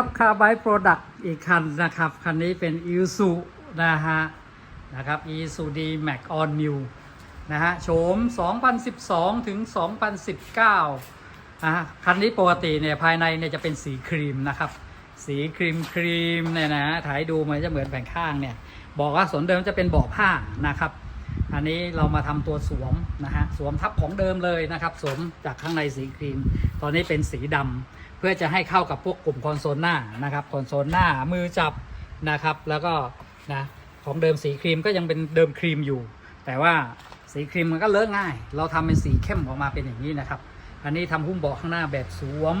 ครับคาร์ไบโปรดักต์อีกคันนะครับ คันนี้เป็นอิ s u นะฮะนะครับ i s u d Max On New นะฮะโฉม 2012 ถึง 2019นะฮะคันนี้ปกติเนี่ยภายในเนี่ยจะเป็นสีครีมนะครับ สีครีมครีมเนี่ยนะถ่ายดูมันจะเหมือนแผงข้างเนี่ย บอกว่าส่วนเดิมจะเป็นเบาะผ้านะครับ อันนี้เรามาทำตัวสวมนะฮะสวมทับของเดิมเลยนะครับ สวมจากข้างในสีครีม ตอนนี้เป็นสีดำ เพื่อจะให้เข้ากับพวกกลุ่มคอนโซลหน้านะครับคอนโซลหน้ามือจับนะครับ แล้วก็นะของเดิมสีครีมก็ยังเป็นเดิมครีมอยู่ แต่ว่าสีครีมมันก็เลอะง่าย เราทำเป็นสีเข้มออกมาเป็นอย่างนี้นะครับ อันนี้ทำหุ้มเบาะข้างหน้าแบบสวม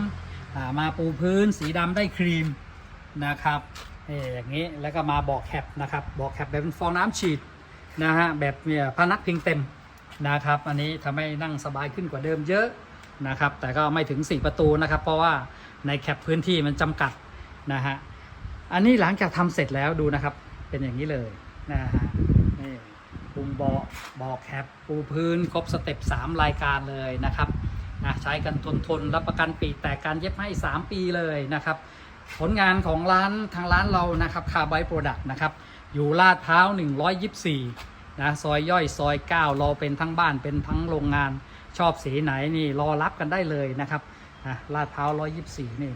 มาปูพื้นสีดำได้ครีมนะครับเอออย่างนี้แล้วก็มาเบาะแคปนะครับเบาะแคปแบบฟองน้ำฉีดนะฮะแบบเนี่ยพนักพิงเต็มนะครับ อันนี้ทำให้นั่งสบายขึ้นกว่าเดิมเยอะ นะครับ แต่ก็ไม่ถึง 4 ประตูนะครับ เพราะว่าในแคปพื้นที่มันจำกัดนะฮะอันนี้หลังจากทำเสร็จแล้วดูนะครับ เป็นอย่างนี้เลยนะฮะนี่ปุ่มเบาะเบาะแคปปูพื้นครบสเต็ป3รายการเลยนะครับนะใช้กันทนทนรับประกันปีแตกการเย็บให้ 3 ปีเลยนะครับ ผลงานของร้านทางร้านเรานะครับคาร์ไบโปรดักต์นะครับอยู่ลาดพร้าว 124นะซอยย่อยซอย 9 เราเป็นทั้งบ้านเป็นทั้งโรงงาน ชอบสีไหนนี่รอรับกันได้เลยนะครับนะลาดพร้าว 124 นี่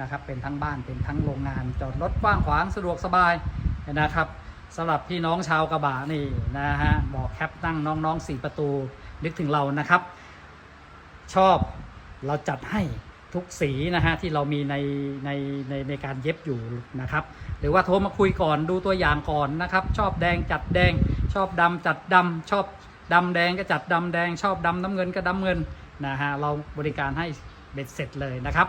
นะครับ เป็นทั้งบ้านเป็นทั้งโรงงาน จอดรถกว้างขวางสะดวกสบายนะครับสำหรับพี่น้องชาวกระบะนี่นะฮะบอกแคปนั่งน้องๆ4ประตูนึกถึงเรานะครับ ชอบเราจัดให้ทุกสีนะฮะที่เรามีในในในในการเย็บอยู่นะครับ หรือว่าโทรมาคุยก่อนดูตัวอย่างก่อนนะครับ ชอบแดงจัดแดง ชอบดำจัดดำชอบ ดำแดงก็จัดดำแดงชอบดำน้ำเงินก็ดำเงินนะฮะเราบริการให้เบ็ดเสร็จเลยนะครับ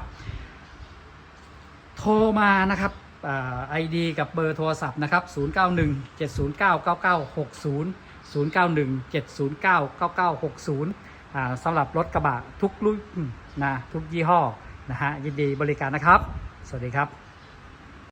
โทรมานะครับไอดีกับเบอร์โทรศัพท์นะครับ 091 709 9960 091 709 9960อ่าสำหรับรถกระบะทุกรุ่นนะทุกยี่ห้อนะฮะยินดีบริการนะครับ สวัสดีครับ